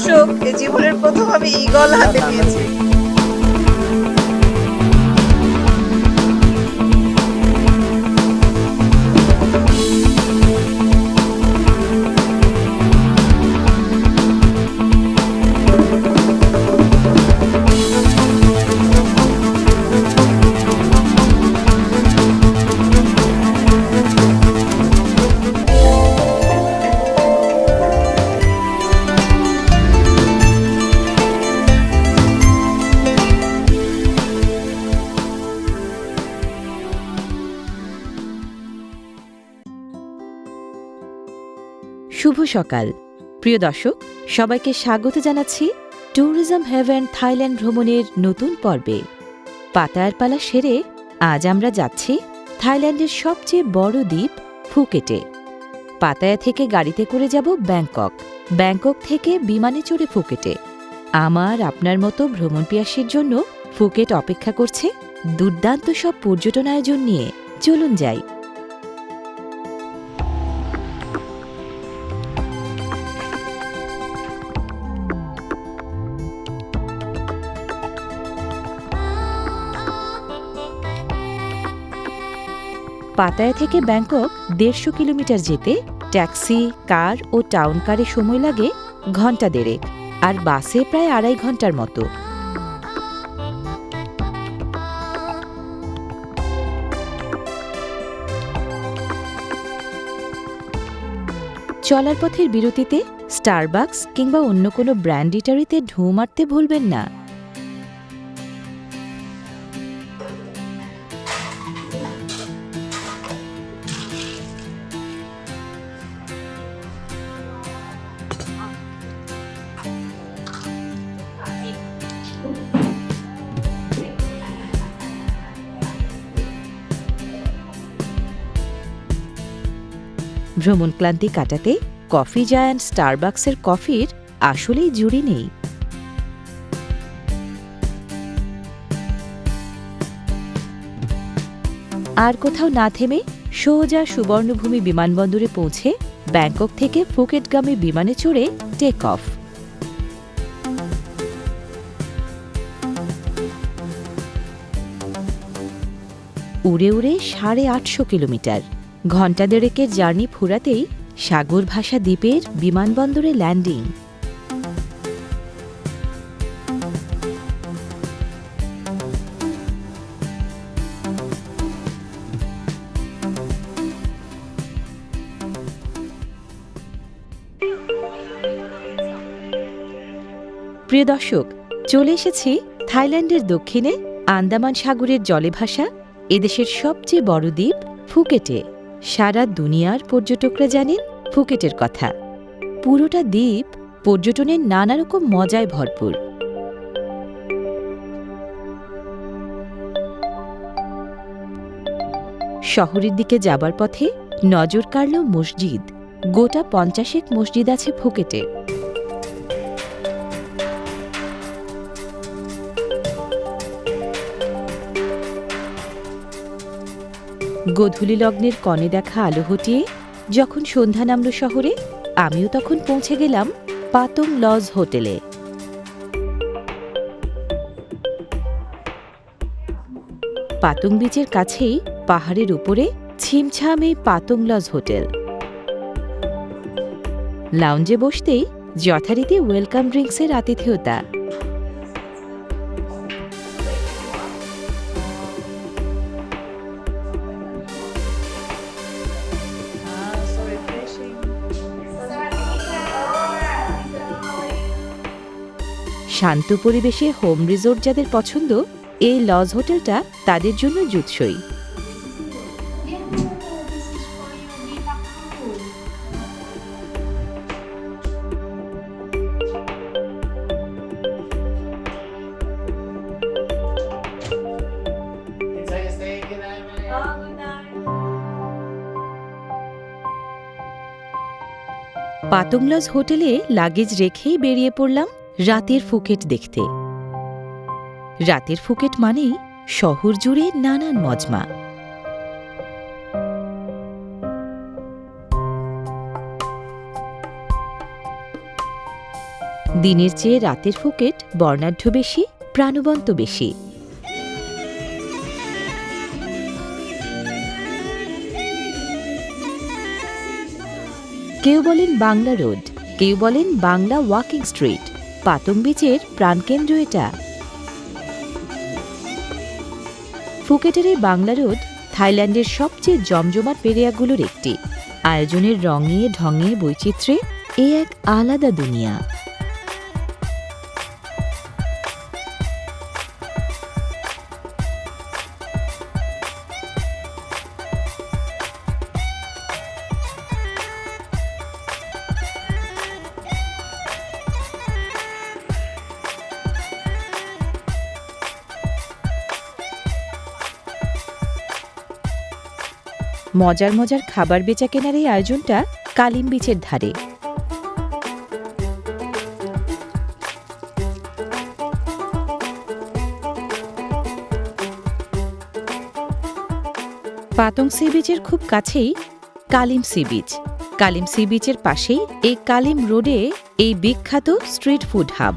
দর্শক জীবনের প্রথম আমি ইগল হাতে নিয়েছি শুভ সকাল। প্রিয় দর্শক, সবাইকে স্বাগত জানাচ্ছি ট্যুরিজম হেভেন থাইল্যান্ড ভ্রমণের নতুন পর্বে। পাতায়ার পালা সেরে আজ আমরা যাচ্ছি থাইল্যান্ডের সবচেয়ে বড় দ্বীপ ফুকেটে। পাতায়া থেকে গাড়িতে করে যাব ব্যাংকক। ব্যাংকক থেকে বিমানে চড়ে ফুকেটে। আমার, আপনার মতো ভ্রমণ পিয়াসীর জন্য ফুকেট অপেক্ষা করছে দুর্দান্ত সব পর্যটন আয়োজন নিয়ে। চলুন যাই। পাতায়া থেকে ব্যাংকক দেড়শো কিলোমিটার যেতে ট্যাক্সি, কার ও টাউন কারে সময় লাগে ঘণ্টা দেড়েক, আর বাসে প্রায় আড়াই ঘণ্টার মতো। চলার পথের বিরতিতে স্টারবাকস কিংবা অন্য কোনো ব্র্যান্ড ইটারিতে ঢু মারতে ভুলবেন না। ভ্রমণ ক্লান্তি কাটাতে কফি জায়ান্ট স্টারবাকসের কফির আসলেই জুড়ি নেই। আর কোথাও না থেমে সোজা সুবর্ণভূমি বিমানবন্দরে পৌঁছে ব্যাংকক থেকে ফুকেটগামী বিমানে চড়ে টেক অফ উড়ে উড়ে সাড়ে আটশো কিলোমিটার। ঘণ্টা দেড়েকের জার্নি ফুরাতেই সাগর ভাষা দ্বীপের বিমানবন্দরে ল্যান্ডিং। প্রিয় দর্শক, চলে এসেছি থাইল্যান্ডের দক্ষিণে আন্দামান সাগরের জলে ভাসা এদেশের সবচেয়ে বড় দ্বীপ ফুকেটে। সারা দুনিয়ার পর্যটকরা জানেন ফুকেটের কথা। পুরোটা দ্বীপ পর্যটনের নানা রকম মজায় ভরপুর। শহরের দিকে যাবার পথে নজর কাড়ল মসজিদ। গোটা পঞ্চাশেক মসজিদ আছে ফুকেটে। গোধূলি লগ্নের কনে দেখা আলো হটিয়ে যখন সন্ধ্যা নামল শহরে, আমিও তখন পৌঁছে গেলাম পাতং লজ হোটেলে। পাতং বিচের কাছেই পাহাড়ের উপরে ছিমছাম এই পাতং লজ হোটেল। লাউঞ্জে বসতেই যথারীতি ওয়েলকাম ড্রিঙ্কসের আতিথেয়তা। শান্ত পরিবেশে হোম রিসোর্ট যাদের পছন্দ, এই লজ হোটেলটা তাদের জন্য জুৎসই। পাতংলজ হোটেলে লাগেজ রেখেই বেরিয়ে পড়লাম। রাতের ফুকেট দেখতে। রাতের ফুকেট মানেই শহর জুড়ে নানান মজমা। দিনের চেয়ে রাতের ফুকেট বর্ণাঢ্য বেশি, প্রাণবন্ত বেশি। কেউ বলেন বাংলা রোড, কেউ বলেন বাংলা ওয়াকিং স্ট্রিট পাতং বিচের প্রাণকেন্দ্র এটা। ফুকেটের এই বাংলা রোড থাইল্যান্ডের সবচেয়ে জমজমাট পেরিয়াগুলোর একটি। আয়োজনের রঙে ঢঙে বৈচিত্র্যে এ এক আলাদা দুনিয়া। মজার মজার খাবার বেচা কেনার এই আয়োজনটা কালিম বিচের ধারে। পাতং সি বিচের খুব কাছেই Kalim sea beach. Kalim sea বিচের পাশেই এই কালিম রোডে এই বিখ্যাত স্ট্রিট ফুড হাব।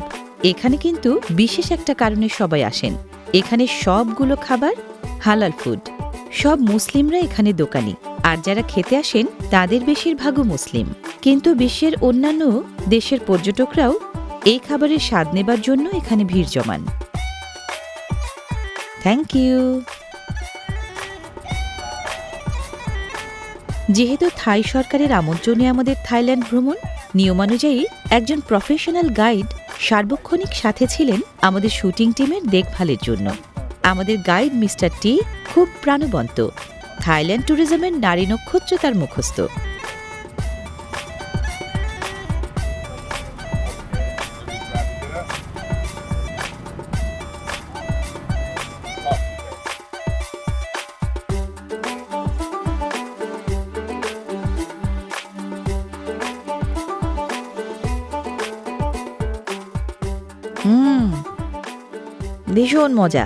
এখানে কিন্তু বিশেষ একটা কারণে সবাই আসেন। এখানে সবগুলো খাবার হালাল ফুড। সব মুসলিমরা এখানে দোকানি। আর যারা খেতে আসেন, তাদের বেশিরভাগও মুসলিম। কিন্তু বিশ্বের অন্যান্য দেশের পর্যটকরাও এই খাবারের স্বাদ নেবার জন্য এখানে ভিড় জমান। থ্যাংক ইউ যেহেতু থাই সরকারের আমন্ত্রণে আমাদের থাইল্যান্ড ভ্রমণ, নিয়মানুযায়ী একজন প্রফেশনাল গাইড সার্বক্ষণিক সাথে ছিলেন আমাদের শুটিং টিমের দেখভালের জন্য। আমাদের গাইড মিস্টার টি খুব প্রাণবন্ত। থাইল্যান্ড ট্যুরিজমের নারী নক্ষত্র তার মুখস্থ ভীষণ মজা।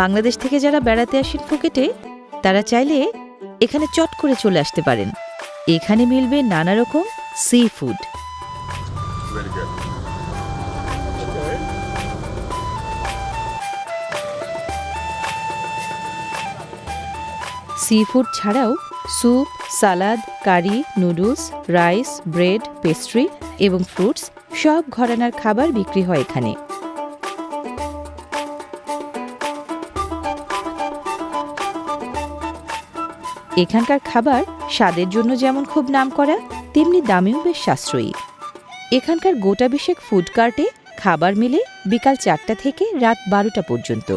বাংলাদেশ থেকে যারা বেড়াতে আসেন ফুকেটে তারা চাইলে এখানে চট করে চলে আসতে পারেন। এখানে মিলবে নানা রকম সি ফুড সি ফুড ছাড়াও soup salad curry noodles rice bread pastry এবং ফ্রুটস সব ঘরানার খাবার বিক্রি হয় এখানে। এখানকার খাবার স্বাদের জন্য যেমন খুব নামকরা, তেমনি দামেও বেশ সাশ্রয়ী। এখানকার গোটা বিশেক ফুড কার্টে খাবার মেলে বিকাল চারটা থেকে রাত বারোটা পর্যন্ত।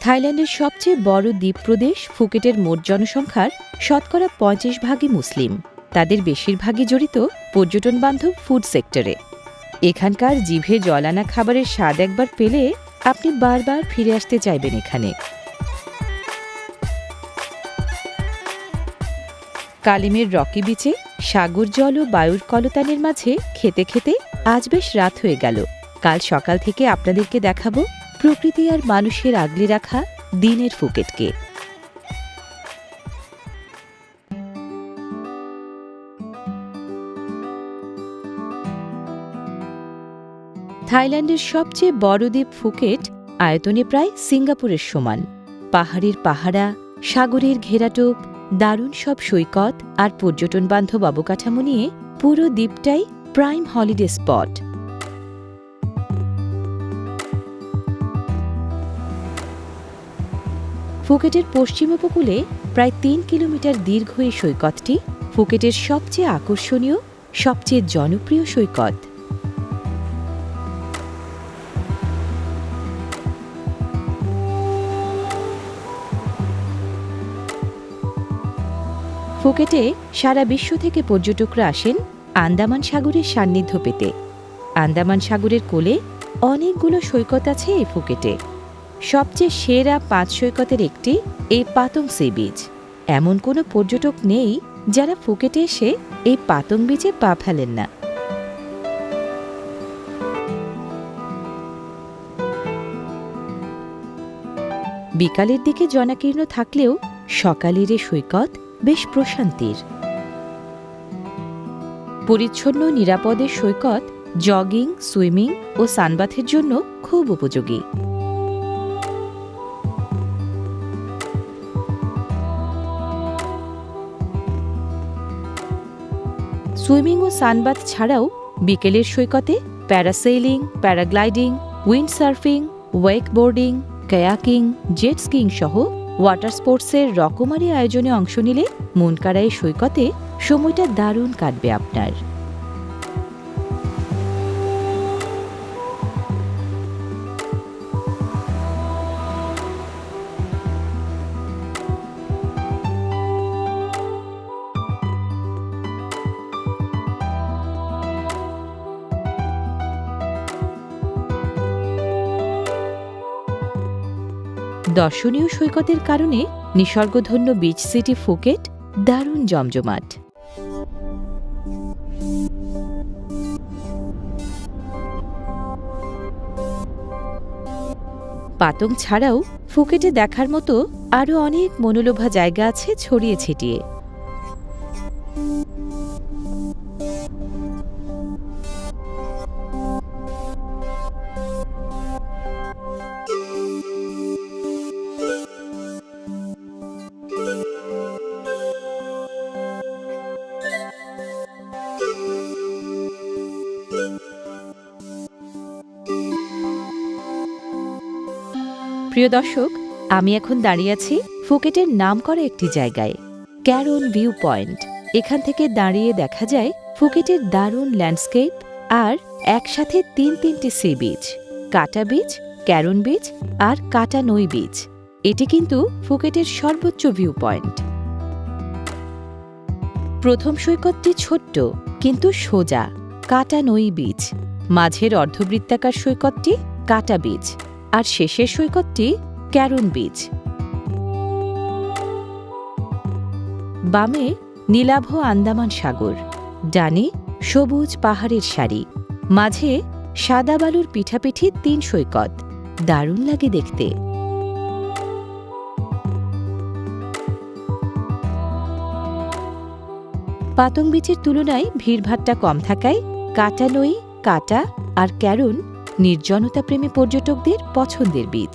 থাইল্যান্ডের সবচেয়ে বড় দ্বীপ প্রদেশ ফুকেটের মোট জনসংখ্যার শতকরা পঁয়ত্রিশ ভাগই মুসলিম। তাদের বেশিরভাগই জড়িত পর্যটন বান্ধব ফুড সেক্টরে এখানকার জিভে জলানা খাবারের স্বাদ একবার পেলে আপনি বারবার ফিরে আসতে চাইবেন এখানে। কালিমের রকি বিচে সাগর জল ও বায়ুর কলতানের মাঝে খেতে খেতে আজ বেশ রাত হয়ে গেল। কাল সকাল থেকে আপনাদেরকে দেখাবো প্রকৃতি আর মানুষের আগলে রাখা দিনের ফুকেটকে। থাইল্যান্ডের সবচেয়ে বড় দ্বীপ ফুকেট আয়তনে প্রায় সিঙ্গাপুরের সমান। পাহাড়ের পাহারা সাগরের ঘেরাটোপ দারুণ সব সৈকত আর পর্যটন বান্ধব অবকাঠামো নিয়ে পুরো দ্বীপটাই প্রাইম হলিডে স্পট ফুকেটের পশ্চিম উপকূলে প্রায় তিন কিলোমিটার দীর্ঘ এই সৈকতটি ফুকেটের সবচেয়ে আকর্ষণীয়, সবচেয়ে জনপ্রিয় সৈকত। ফুকেটে সারা বিশ্ব থেকে পর্যটকরা আসেন আন্দামান সাগরের সান্নিধ্য পেতে। আন্দামান সাগরের কোলে অনেকগুলো সৈকত আছে এই ফুকেটে। সবচেয়ে সেরা পাঁচ সৈকতের একটি এই পাতং সি বিচ। এমন কোনো পর্যটক নেই যারা ফুকেটে এসে এই পাতং বিচে পা ফেলেন না। বিকালের দিকে জনাকীর্ণ থাকলেও সকালের এ সৈকত বেশ প্রশান্তির। পরিচ্ছন্ন নিরাপদে সৈকত, জগিং, সুইমিং ও সানবাথের জন্য খুব উপযোগী। সুইমিং ও সানবাথ ছাড়াও বিকেলের সৈকতে parasailing, paragliding, windsurfing, wakeboarding, kayaking, jet skiing সহ ওয়াটার স্পোর্টসের রকমারি আয়োজনে অংশ নিলে মনকারাই সৈকতে সময়টা দারুণ কাটবে আপনার। দর্শনীয় সৈকতের কারণে নিসর্গধন্য বিচ সিটি ফুকেট দারুণ জমজমাট। পাতং ছাড়াও ফুকেটে দেখার মতো আরও অনেক মনোলোভা জায়গা আছে ছড়িয়ে ছিটিয়ে। প্রিয় দর্শক, আমি এখন দাঁড়িয়ে আছি ফুকেটের নাম করা একটি জায়গায় ক্যারন ভিউ পয়েন্ট। এখান থেকে দাঁড়িয়ে দেখা যায় ফুকেটের দারুণ ল্যান্ডস্কেপ আর একসাথে তিন তিনটি sea beach, Kata beach Karon beach আর কাটা নই বিচ। এটি কিন্তু ফুকেটের সর্বোচ্চ ভিউ পয়েন্ট। প্রথম সৈকতটি ছোট্ট, কিন্তু সোজা, কাটা নই বিচ। মাঝের অর্ধবৃত্তাকার সৈকতটি কাটা বিচ। আর শেষের সৈকতটি ক্যারন বিচ। বামে নীলাভ আন্দামান সাগর, ডানে সবুজ পাহাড়ের সারি, মাঝে সাদা বালুর পিঠাপিঠি তিন সৈকত, দারুণ লাগে দেখতে। পাতং বিচের তুলনায় ভিড়ভাট্টা কম থাকায় কাটানই কাটা আর ক্যারন নির্জনতা প্রেমী পর্যটকদের পছন্দের বীজ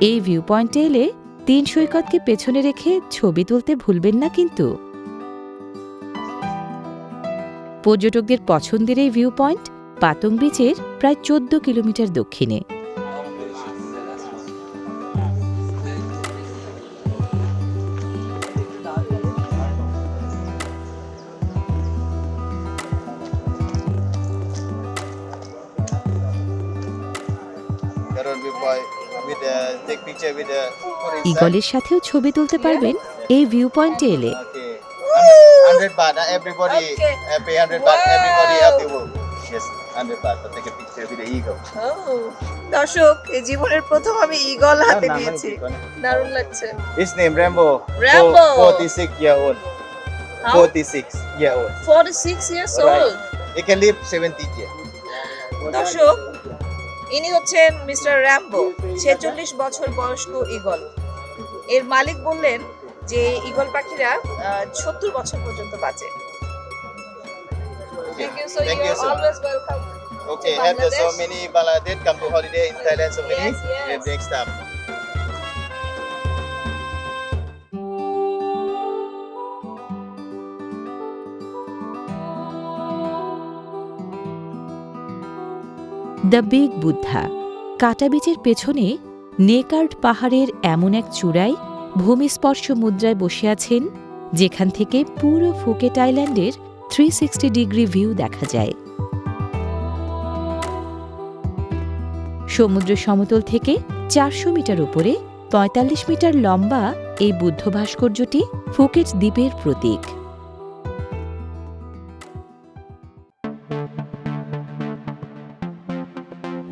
এই ভিউ পয়েন্টে এলে তিন সৈকতকে পেছনে রেখে ছবি তুলতে ভুলবেন না কিন্তু। পর্যটকদের পছন্দের এই ভিউ পয়েন্ট পাতং বিচের প্রায় চোদ্দ কিলোমিটার দক্ষিণে। ইগলের সাথেও ছবি তুলতে পারবেন এই ভিউ পয়েন্টে এলে oh, দর্শক এই জীবনের প্রথম আমি ইগল হাতে লিভ 70 ইয়ার দর্শক ইনি হচ্ছেন মিস্টার র্যাম্বো 46 বছর বয়স্ক ইগল। এর মালিক বললেন যে ইগল পাখিরা সত্তর বছর পর্যন্ত বাঁচে Thank you, so Thank you're you, sir. always welcome. Okay, have the, so many Bangladesh come to holiday in Thailand. So many. Yes, yes. Yeah, Next time. The big Buddha Kata বিচের পেছনে Nakkerd পাহাড়ের এমন এক চূড়ায় ভূমিস্পর্শ মুদ্রায় বসে আছেন, যেখান থেকে পুরো ফুকেট আইল্যান্ডের থ্রি সিক্সটি ডিগ্রি ভিউ দেখা যায়। সমুদ্র সমতল থেকে চারশো মিটার উপরে পঁয়তাল্লিশ মিটার লম্বা এই বুদ্ধ ভাস্কর্যটি ফুকেট দ্বীপের প্রতীক।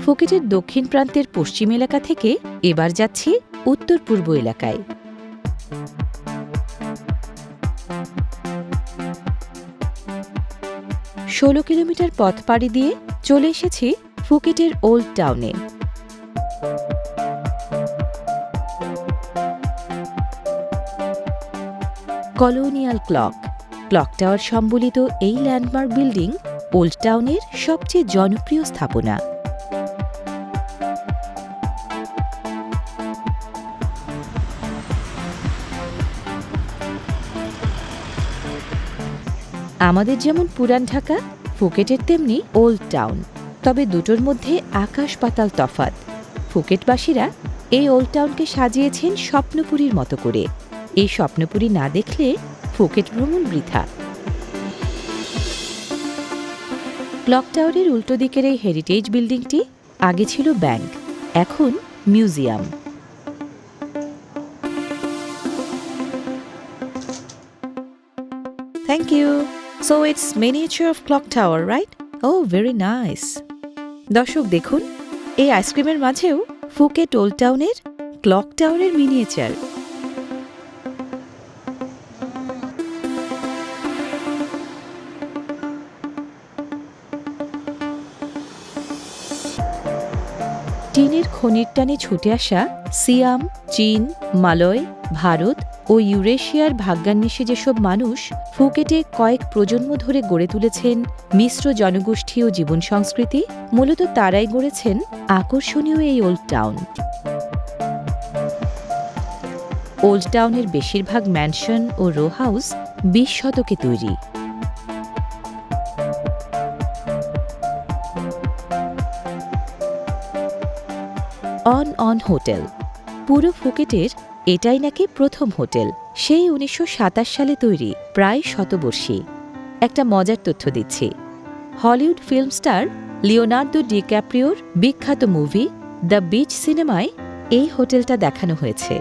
ফুকেটের দক্ষিণ প্রান্তের পশ্চিম এলাকা থেকে এবার যাচ্ছি উত্তর পূর্ব এলাকায়। ষোলো কিলোমিটার পথ পাড়ি দিয়ে চলে এসেছি ফুকেটের ওল্ড টাউনে। Colonial clock. ক্লক টাওয়ার সম্বলিত এই ল্যান্ডমার্ক বিল্ডিং ওল্ড টাউনের সবচেয়ে জনপ্রিয় স্থাপনা। আমাদের যেমন পুরান ঢাকা, ফুকেটের তেমনি ওল্ড টাউন। তবে দুটোর মধ্যে আকাশ পাতাল তফাত ফুকেটবাসীরা এই ওল্ড টাউনকে সাজিয়েছেন স্বপ্নপুরীর মতো করে। এই স্বপ্নপুরী না দেখলে ফুকেট ভ্রমণ বৃথা। ক্লক টাওয়ারের উল্টো দিকের এই হেরিটেজ বিল্ডিংটি আগে ছিল ব্যাংক, এখন museum. Thank you. So it's miniature of clock tower right oh very nice দর্শক দেখুন, এই আইসক্রিমের মাঝেও ফুকে টোল টাউনের ক্লক টাওয়ারের মিনিয়েচার খনির টানে ছুটে আসা সিয়াম, চীন, মালয়, ভারত ও ইউরেশিয়ার ভাগ্যান্বেষী যেসব মানুষ ফুকেটে কয়েক প্রজন্ম ধরে গড়ে তুলেছেন মিশ্র জনগোষ্ঠী ও জীবন সংস্কৃতি, মূলত তারাই গড়েছেন আকর্ষণীয় এই ওল্ড টাউন ওল্ড টাউনের বেশিরভাগ ম্যানশন ও রো হাউস বিশ শতকে তৈরি। On hotel. পুরো ফুকেটের এটাই নাকি প্রথম হোটেল, সেই উনিশশো সাতাশ সালে তৈরি, প্রায় শতবর্ষী। একটা মজার তথ্য দিচ্ছি। হলিউড ফিল্ম স্টার লিওনার্দো ডিক্যাপ্রিওর বিখ্যাত মুভি দ্য বিচ সিনেমায় এই হোটেলটা দেখানো হয়েছে।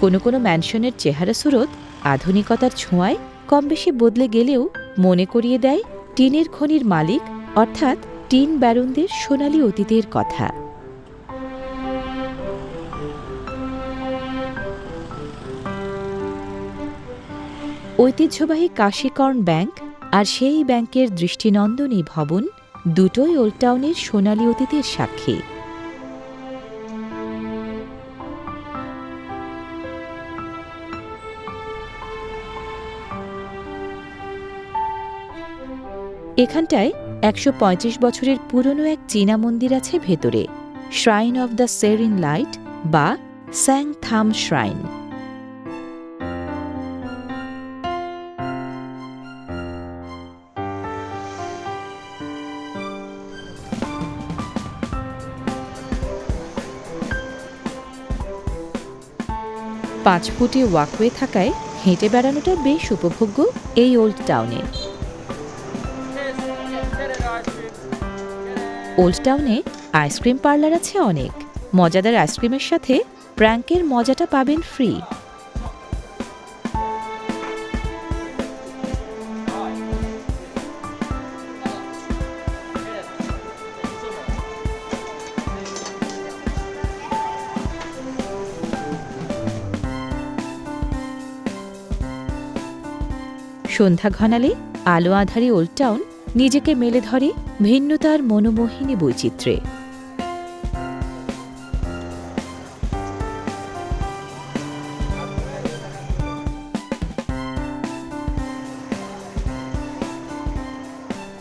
কোনো কোনো ম্যানশনের চেহারা সুরত আধুনিকতার ছোঁয়ায় কম বেশি বদলে গেলেও মনে করিয়ে দেয় টিনের খনির মালিক, অর্থাৎ টিন ব্যারনদের সোনালী অতীতের কথা। ঐতিহ্যবাহী কাশীকর্ণ ব্যাংক আর সেই ব্যাংকের দৃষ্টিনন্দনী ভবন দুটোই ওল্ড টাউনের সোনালী অতীতের সাক্ষী। এখানটায় একশো পঁয়ত্রিশ বছরের পুরনো এক চীনা মন্দির আছে ভেতরে shrine of the serene light বা স্যাং থাম শ্রাইন পাঁচ ফুটে ওয়াকওয়ে থাকায় হেঁটে বেড়ানোটা বেশ উপভোগ্য এই ওল্ড টাউনে ওল্ড টাউনে আইসক্রিম পার্লার আছে অনেক। মজাদার আইসক্রিমের সাথে প্র্যাঙ্কের মজাটা পাবেন ফ্রি। সন্ধ্যা ঘনালে আলো আধারে ওল্ড টাউন নিজেকে মেলে ধরে ভিন্নতার মনোমোহিনী বৈচিত্র্যে।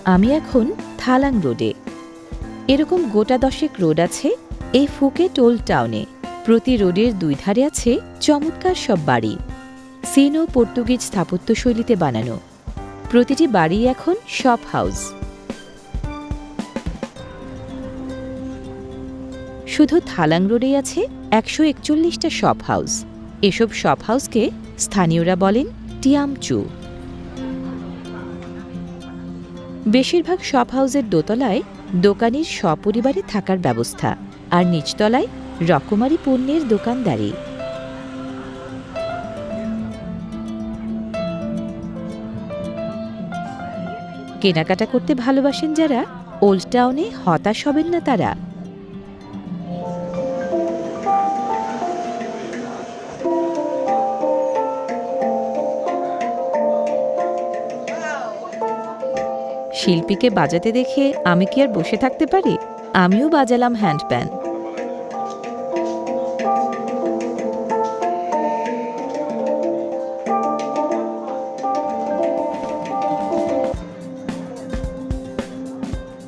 আমি এখন থালাং রোডে। এরকম গোটা দশেক রোড আছে এই ফুকে টোল টাউনে। প্রতি রোডের দুই ধারে আছে চমৎকার সব বাড়ি। সিনো পর্তুগিজ স্থাপত্যশৈলীতে বানানো। প্রতিটি বাড়ি এখন শপ হাউস। শুধু থালাং রোডেই আছে একশো একচল্লিশটা শপ হাউস এসব শপ হাউসকে স্থানীয়রা বলেন টিয়ামচু। বেশিরভাগ শপ হাউসের দোতলায় দোকানের সপরিবারে থাকার ব্যবস্থা, আর নিচতলায় রকমারি পণ্যের দোকানদারি। কেনাকাটা করতে ভালোবাসেন যারা, ওল্ড টাউনে হতাশ হবেন না তারা। শিল্পীকে বাজাতে দেখে আমি কি আর বসে থাকতে পারি? আমিও বাজালাম হ্যান্ড প্যান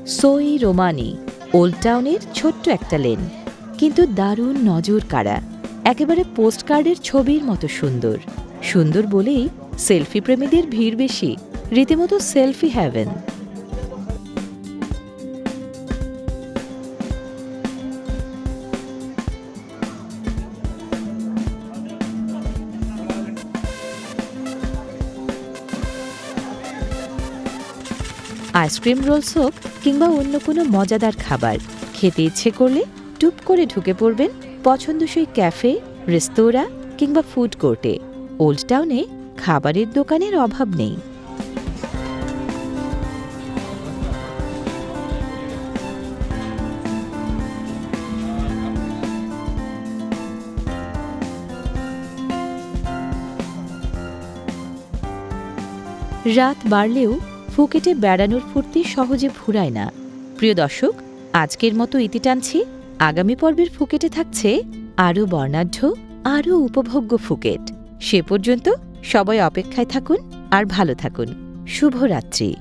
সোই রোমানি, ওল্ড টাউনের ছোট্ট একটা লেন। কিন্তু দারুণ নজর কাড়া। একেবারে পোস্ট কার্ডের ছবির মতো সুন্দর। সুন্দর বলেই সেলফি প্রেমীদের ভিড় বেশি। রীতিমতো সেলফি হ্যাভেন। আইসক্রিম রোলস হোক কিংবা অন্য কোনো মজাদার খাবার। খেতে ইচ্ছে করলে টুপ করে ঢুকে পড়বেন পছন্দসই ক্যাফে, রেস্তোরাঁ কিংবা ফুড কোর্টে। ওল্ড টাউনে খাবারের দোকানের অভাব নেই। রাত বাড়লেও ফুকেটে বেড়ানোর ফুর্তি সহজে ভুরায় না। প্রিয় দর্শক, আজকের মতো ইতি টানছি। আগামী পর্বের ফুকেটে থাকছে আরও বর্ণাঢ্য, আরও উপভোগ্য ফুকেট। সে পর্যন্ত সবাই অপেক্ষায় থাকুন আর ভালো থাকুন। শুভরাত্রি।